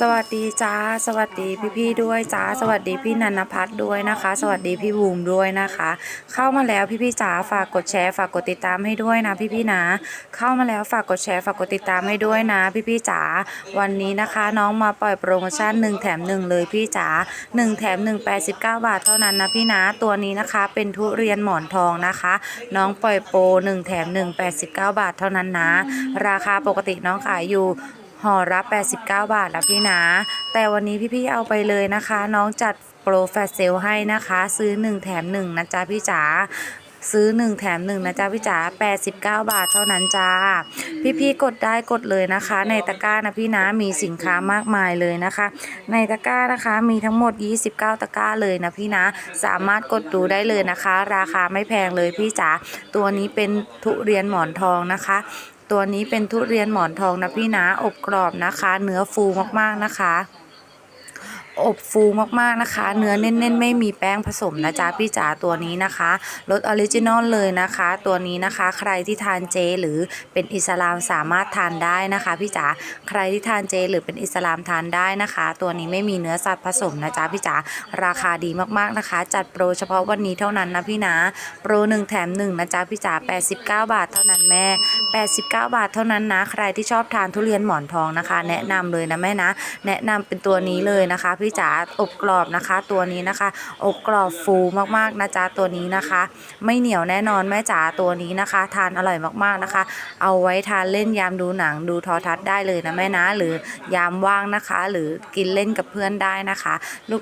สวัสดีจ้า สวัสดีพี่ๆด้วยจ้า สวัสดีพี่นันพัฒน์ด้วยนะคะ สวัสดีพี่บูมด้วยนะคะ เข้ามาแล้วพี่ๆจ๋าฝากกดแชร์ฝากกดติดตามให้ด้วยนะพี่ๆนะ เข้ามาแล้วฝากกดแชร์ฝากกดติดตามให้ด้วยนะพี่ๆจ๋าวันนี้นะคะน้องมาปล่อยโปรโมชั่น1แถม1เลยพี่จ๋า1แถม1 89 บาทเท่านั้นนะพี่นะตัวนี้นะคะเป็นทุเรียนหมอนทองนะคะ น้องปล่อยโปร1แถม1 89 บาทเท่านั้นนะ ราคาปกติน้องขายอยู่ ห่อละ89 บาทนะพี่นะ แต่วันนี้พี่ๆเอาไปเลยนะคะ น้องจัดโปรแฟชเซลให้นะคะ ซื้อ 1 แถม 1 นะจ๊ะพี่จ๋าซื้อ 1 แถม 1 นะจ๊ะพี่จ๋า89 บาทเท่านั้นจ้า พี่ๆกดได้กดเลยนะคะ ในตะกร้านะพี่นะมีสินค้ามากมายเลยนะคะ ในตะกร้านะคะมีทั้งหมด 29 ตะกร้าเลยนะพี่นะ สามารถกดดูได้เลยนะคะ ราคาไม่แพงเลยพี่จ๋าตัวนี้เป็นทุเรียนหมอนทองนะคะ ตัวนี้เป็นทุเรียนหมอนทองนะพี่นะอบกรอบนะคะ เนื้อฟูมากๆนะคะ อบฟูมากๆนะคะ เนื้อเน้นๆ ไม่มีแป้งผสมนะจ๊ะพี่จ๋าตัวนี้นะคะรสออริจินอลเลยนะคะ ตัวนี้นะคะใครที่ทานเจหรือเป็นอิสลามสามารถทานได้นะคะพี่จ๋าใครที่ทานเจหรือเป็นอิสลามทานได้นะคะ ตัวนี้ไม่มีเนื้อสัตว์ผสมนะจ๊ะพี่จ๋าราคาดีมากๆนะคะ จัดโปรเฉพาะวันนี้เท่านั้นนะพี่นะโปร1แถม1นะจ๊ะพี่จ๋า89 บาทเท่านั้นแม่ 89 บาทเท่านั้นนะ ใครที่ชอบทานทุเรียนหมอนทองนะคะ แนะนำเลยนะแม่นะ แนะนำเป็นตัวนี้เลยนะคะพี่จ๋าอบกรอบนะคะ ตัวนี้นะคะ อบกรอบฟูมากๆนะจ๊ะตัวนี้นะคะ ไม่เหนียวแน่นอนแม่จ๋าตัวนี้นะคะ ทานอร่อยมากๆนะคะ เอาไว้ทานเล่นยามดูหนังดูทอทัศน์ได้เลยนะแม่นะ หรือยามว่างนะคะ หรือกินเล่นกับเพื่อนได้นะคะ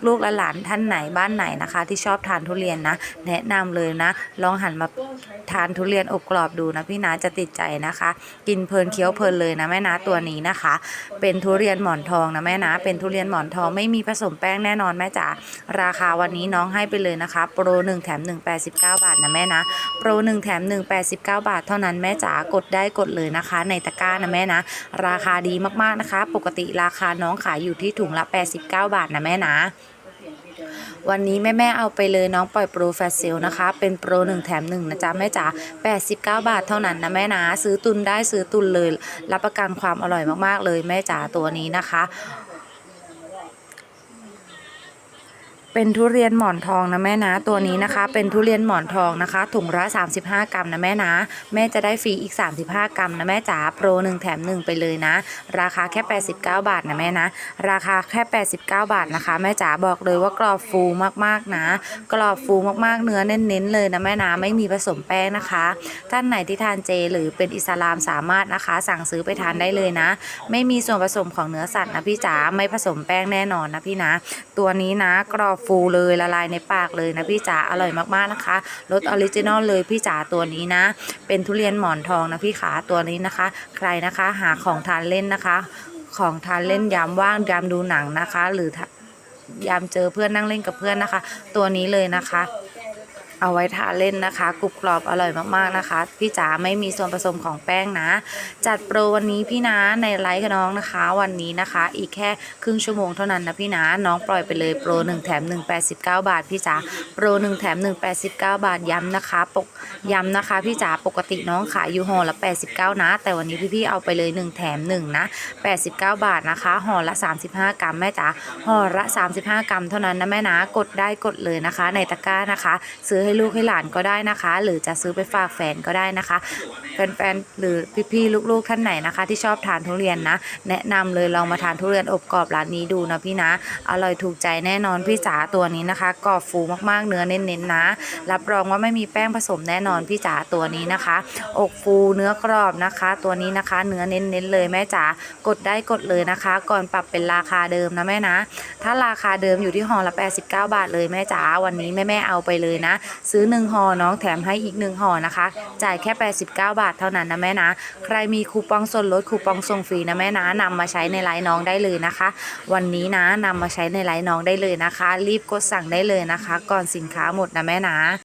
ลูกๆและหลานท่านไหนบ้านไหนนะคะ ที่ชอบทานทุเรียนนะ แนะนำเลยนะ ลองหันมาทานทุเรียนอบกรอบดูนะพี่นะจะติดใจนะคะ กินเพลินเคี้ยวเพลินเลยนะแม่นะตัวนี้นะคะ เป็นทุเรียนหมอนทองนะแม่นะเป็นทุเรียนหมอนทองไม่มีผสมแป้งแน่นอนแม่จ๋าราคาวันนี้น้องให้ไปเลยนะคะ โปร 1 แถม 1 89 บาทนะแม่นะ โปร 1 แถม 1 89 บาท เท่านั้นแม่จ๋ากดได้กดเลยนะคะ ในตะกร้านะแม่นะ ราคาดีมากๆนะคะ ปกติราคาน้องขายอยู่ที่ถุงละ 89 บาทนะแม่นะวันนี้แม่แม่เอาไปเลยน้องปล่อยโปรแฟชเซลนะคะ เป็นโปร1แถม1นะจ๊ะแม่จ๋า89 บาทเท่านั้นนะแม่นะซื้อตุนได้ซื้อตุนเลย รับประกันความอร่อยมากๆเลยแม่จ๋าตัวนี้นะคะ เป็นทุเรียนหมอนทองนะแม่นะตัวนี้นะคะ เป็นทุเรียนหมอนทองนะคะ ถุงละ35 กรัมนะแม่นะ แม่จะได้ฟรีอีก 35 กรัมนะแม่จ๋าโปร1แถม1ไปเลยนะ ราคาแค่ 89 บาทนะแม่นะ ราคาแค่ 89 บาทนะคะ แม่จ๋าบอกเลยว่ากรอบฟูมากๆนะ กรอบฟูมากๆเนื้อเน้นๆเลยนะแม่นะไม่มีผสมแป้งนะคะ ท่านไหนที่ทานเจหรือเป็นอิสลามสามารถนะคะ สั่งซื้อไปทานได้เลยนะ ไม่มีส่วนผสมของเนื้อสัตว์นะพี่จ๋าไม่ผสมแป้งแน่นอนนะพี่นะ ตัวนี้นะกรอบฟูเลยละลายในปากเลยนะพี่จ๋าอร่อยมากๆนะคะรสออริจินอลเลยพี่จ๋าตัวนี้นะ เป็นทุเรียนหมอนทองนะพี่ขาตัวนี้นะคะ ใครนะคะหาของทานเล่นนะคะ ของทานเล่นยามว่างยามดูหนังนะคะ หรือยามเจอเพื่อนนั่งเล่นกับเพื่อนนะคะ ตัวนี้เลยนะคะ เอาไว้ทานเล่นนะคะกรุบกรอบอร่อยมากๆนะคะ พี่จ๋าไม่มีส่วนผสมของแป้งนะ จัดโปรวันนี้พี่นะในไลฟ์กับน้องนะคะ วันนี้นะคะ อีกแค่ครึ่งชั่วโมงเท่านั้นนะพี่นะน้องปล่อยไปเลยโปร1แถม1 89 บาทพี่จ๋าโปร1แถม1 89 บาทย้ำนะคะปกย้ำนะคะ พี่จ๋าปกติน้องขายอยู่ห่อละ 89 นะ แต่วันนี้พี่ๆเอาไปเลย 1 แถม1นะ89 บาทนะคะห่อละ 35 กรัมแม่จ๋าห่อละ 35 กรัมเท่านั้นนะแม่นะกดได้กดเลยนะคะ ในตะกร้านะคะ ซื้อให้ลูกให้หลานก็ได้นะคะ หรือจะซื้อไปฝากแฟนก็ได้นะคะ แฟนๆหรือพี่ๆลูกๆท่านไหนนะคะ ที่ชอบทานทุเรียนนะ แนะนำเลยลองมาทานทุเรียนอบกรอบร้านนี้ดูนะพี่นะอร่อยถูกใจแน่นอนพี่จ๋าตัวนี้นะคะกรอบฟูมากๆเนื้อเน้นๆนะ รับรองว่าไม่มีแป้งผสมแน่นอนพี่จ๋าตัวนี้นะคะ อกฟูเนื้อกรอบนะคะ ตัวนี้นะคะ เนื้อเน้นๆเลยแม่จ๋ากดได้กดเลยนะคะ ก่อนปรับเป็นราคาเดิมนะแม่นะ ถ้าราคาเดิมอยู่ที่ห่อละ 89 บาทเลยแม่จ๋าวันนี้แม่ๆเอาไปเลยนะซื้อ1ห่อน้องแถมให้อีก1ห่อนะคะ จ่ายแค่ 89 บาทเท่านั้นนะแม่นะ ใครมีคูปองส่วนลดคูปองส่งฟรีนะแม่นะนำมาใช้ในไลน์น้องได้เลยนะคะ วันนี้นะนำมาใช้ในไลน์น้องได้เลยนะคะ รีบกดสั่งได้เลยนะคะ ก่อนสินค้าหมดนะแม่นะ